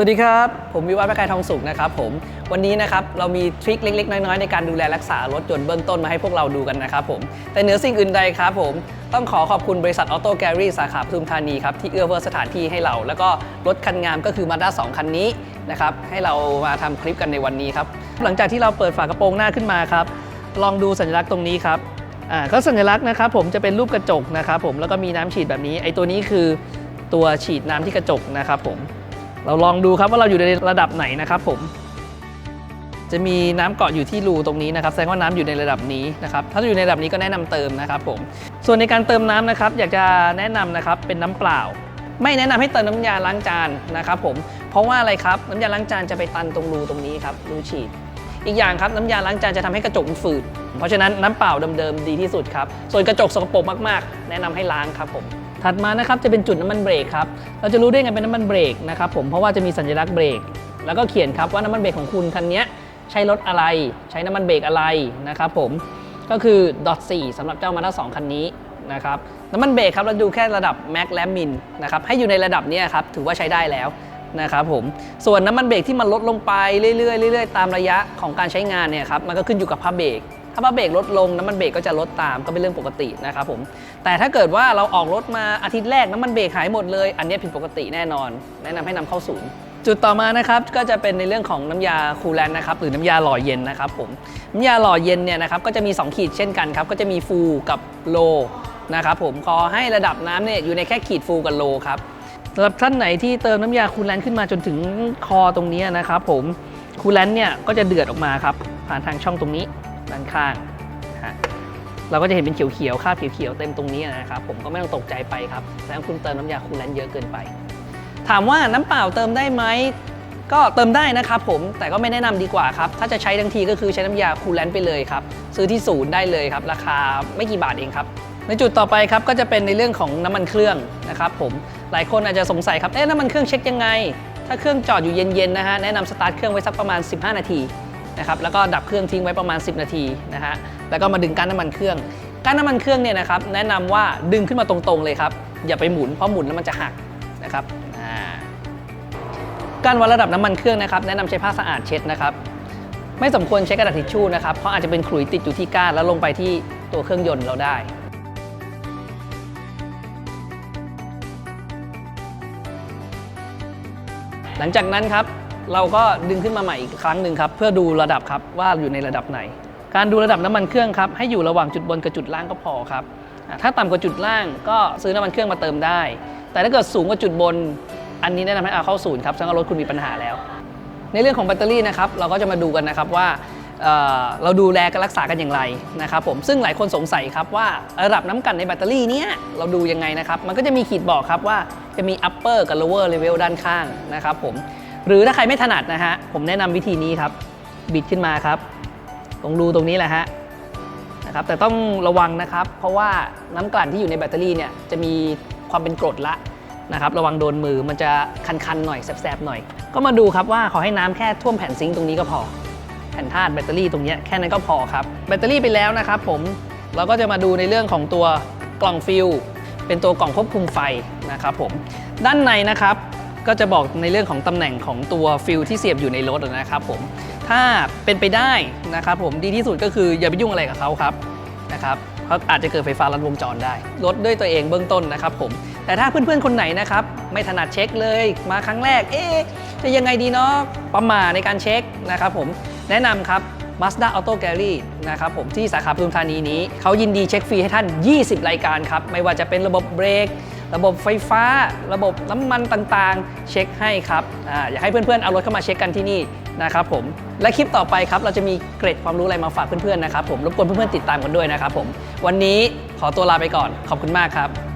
สวัสดีครับ ผมวิวัฒน์ประกายทองสุขนะครับผม วันนี้นะครับเรามีทริคเล็กๆ น้อยๆ ในการดูแลรักษารถยนต์เบื้องต้นมาให้พวกเราดูกันนะครับผม แต่เหนือสิ่งอื่นใดครับผม ต้องขอขอบคุณบริษัทออโต้แกลลี่สาขาปทุมธานีครับ ที่เอื้อเฟื้อสถานที่ให้เรา แล้วก็รถคันงามก็คือมาด้า2คันนี้นะครับ ให้เรามาทำคลิปกันในวันนี้ครับ หลังจากที่เราเปิดฝากระโปรงหน้าขึ้นมาครับ ลองดูสัญลักษณ์ตรงนี้ครับอ่าก็สัญลักษณ์นะครับผมจะเป็นรูปกระจกนะครับผมแล้วก็มีน้ำฉีดแบบนี้ไอ้ตัวนี้คือตัวฉีดน้ำที่กระจกนะครับผม เราลองดูครับว่าเราอยู่ในระดับไหนนะครับผม จะมีน้ำเกาะอยู่ที่รูตรงนี้นะครับแสดงว่าน้ำอยู่ในระดับนี้นะครับ ถ้าอยู่ในระดับนี้ก็แนะนำเติมนะครับผม ส่วนในการเติมน้ำนะครับ อยากจะแนะนำนะครับเป็นน้ำเปล่า ไม่แนะนำให้เติมน้ำยาล้างจานนะครับผมเพราะว่าอะไรครับน้ำยาล้างจานจะไปตันตรงรูตรงนี้ครับรูฉีดอีกอย่างครับน้ำยาล้างจานจะทำให้กระจกฝืด เพราะฉะนั้นน้ำเปล่าเดิมๆดีที่สุดครับ ส่วนกระจกสกปรกมากๆ แนะนำให้ล้างครับผม ถัดมานะครับจะเป็นจุดน้ำมันเบรกครับ เราจะรู้ได้ไงเป็นน้ำมันเบรกนะครับผมเพราะว่าจะมีสัญลักษณ์เบรก แล้วก็เขียนครับว่าน้ำมันเบรกของคุณคันนี้ใช้รถอะไร ใช้น้ำมันเบรกอะไรนะครับผมก็คือ dot 4สำหรับเจ้ามาด้า2คันนี้นะครับน้ำมันเบรกครับเราดูแค่ระดับแม็กและมินนะครับให้อยู่ในระดับนี้ครับถือว่าใช้ได้แล้วนะครับผมส่วนน้ำมันเบรกที่มันลดลงไปเรื่อยๆเรื่อยๆตามระยะของการใช้งานเนี่ยครับมันก็ขึ้นอยู่กับผ้าเบรก ถ้าผ้าเบรกลดลงน้ำมันเบรกก็จะลดตามก็เป็นเรื่องปกตินะครับผมแต่ถ้าเกิดว่าเราออกรถมาอาทิตย์แรกน้ำมันเบรกหายหมดเลย อันนี้ผิดปกติแน่นอน แนะนำให้นำเข้าศูนย์จุดต่อมานะครับก็จะเป็นในเรื่องของน้ำยาคูลแลนนะครับหรือน้ำยาหล่อเย็นนะครับผมน้ำยาหล่อเย็นเนี่ยนะครับก็จะมี 2 ขีดเช่นกันครับก็จะมีฟูกับโลนะครับผมขอให้ระดับน้ำเนี่ยอยู่ในแค่ขีดฟูกับโลครับสำหรับท่านไหนที่เติมน้ำยาคูลแลนขึ้นมาจนถึงคอตรงนี้นะครับผมคูลแลนเนี่ยก็จะเดือดออกมาครับผ่านทางช่องตรงนี้ ด้านข้างนะฮะเราก็จะเห็นเป็นเขียวๆคาบเขียวๆเต็มตรงนี้นะครับผมก็ไม่ต้องตกใจไปครับแสดงว่าคุณเติมน้ำยาคูลแลนต์เยอะเกินไป ถามว่าน้ำเปล่าเติมได้ไหมก็เติมได้นะครับผมแต่ก็ไม่แนะนำดีกว่าครับถ้าจะใช้ทั้งทีก็คือใช้น้ำยาคูลแลนต์ไปเลยครับซื้อที่ศูนย์ได้เลยครับ ราคาไม่กี่บาทเองครับในจุดต่อไปครับก็จะเป็นในเรื่องของน้ำมันเครื่องนะครับผมหลายคนอาจจะสงสัยครับเอ๊ะน้ำมันเครื่องเช็คยังไง ถ้าเครื่องจอดอยู่เย็นๆนะฮะแนะนำสตาร์ทเครื่องไว้สักประมาณ 15 นาที นะครับแล้วก็ดับเครื่องทิ้งไว้ประมาณ 10 นาทีนะฮะแล้วก็มาดึงก้านน้ำมันเครื่องก้านน้ำมันเครื่องเนี่ยนะครับแนะนำว่าดึงขึ้นมาตรงๆเลยครับอย่าไปหมุนเพราะหมุนแล้วมันจะหักนะครับการวัดระดับน้ำมันเครื่องนะครับแนะนำใช้ผ้าสะอาดเช็ดนะครับไม่สมควรใช้กระดาษทิชชู่นะครับเพราะอาจจะเป็นขลุ่ยติดอยู่ที่ก้านแล้วลงไปที่ตัวเครื่องยนต์เราได้หลังจากนั้นครับ เราก็ดึงขึ้นมาใหม่อีกครั้งหนึ่งครับเพื่อดูระดับครับว่าอยู่ในระดับไหน การดูระดับน้ำมันเครื่องครับให้อยู่ระหว่างจุดบนกับจุดล่างก็พอครับถ้าต่ำกว่าจุดล่างก็ซื้อน้ำมันเครื่องมาเติมได้ แต่ถ้าเกิดสูงกว่าจุดบน อันนี้แนะนำให้เอาเข้าศูนย์ครับแสดงรถคุณมีปัญหาแล้ว ในเรื่องของแบตเตอรี่นะครับเราก็จะมาดูกันนะครับว่าเเราดูแลกันรักษากันอย่างไรนะครับผมซึ่งหลายคนสงสัยครับว่าระดับน้ำกันในแบตเตอรี่เนี้ยเราดูยังไงนะครับ มันก็จะมีขีดบอกครับว่าจะมี upper กับ lower level ด้านข้างนะครับผม หรือถ้าใครไม่ถนัดนะฮะ ผมแนะนำวิธีนี้ครับ บิดขึ้นมาครับ ตรงรูตรงนี้แหละฮะนะครับ แต่ต้องระวังนะครับ เพราะว่าน้ำกลั่นที่อยู่ในแบตเตอรี่เนี่ยจะมีความเป็นกรดละนะครับ ระวังโดนมือมันจะคันๆหน่อยแสบๆหน่อย ก็มาดูครับว่าขอให้น้ำแค่ท่วมแผ่นซิงค์ตรงนี้ก็พอ แผ่นธาตุแบตเตอรี่ตรงนี้แค่นั้นก็พอครับ แบตเตอรี่ไปแล้วนะครับผม เราก็จะมาดูในเรื่องของตัวกล่องฟิลเป็นตัวกล่องควบคุมไฟนะครับผม ด้านในนะครับ ก็จะบอกในเรื่องของตำแหน่งของตัวฟิลที่เสียบอยู่ในรถนะครับผมถ้าเป็นไปได้นะครับผมดีที่สุดก็คืออย่าไปยุ่งอะไรกับเขาครับนะครับเพราะอาจจะเกิดไฟฟ้าลัดวงจรได้ลดด้วยตัวเองเบื้องต้นนะครับผมแต่ถ้าเพื่อนๆคนไหนนะครับไม่ถนัดเช็คเลยมาครั้งแรก เอ๊ะจะยังไงดีเนาะประมาในการเช็คนะครับผมแนะนำครับ Mazda Auto Gallery นะครับผมที่สาขาปทุมธานีนี้ เขายินดีเช็คฟรีให้ท่าน 20 รายการครับ ไม่ว่าจะเป็นระบบเบรก ระบบไฟฟ้า ระบบน้ำมันต่างๆ เช็คให้ครับออยากให้เพื่อนๆเอารถเข้ามาเช็คกันที่นี่นะครับผมและคลิปต่อไปครับเราจะมีเกร็ดความรู้อะไรมาฝากเพื่อนๆนะครับผมรบกวนเพื่อนๆติดตามกันด้วยนะครับผมวันนี้ขอตัวลาไปก่อนขอบคุณมากครับ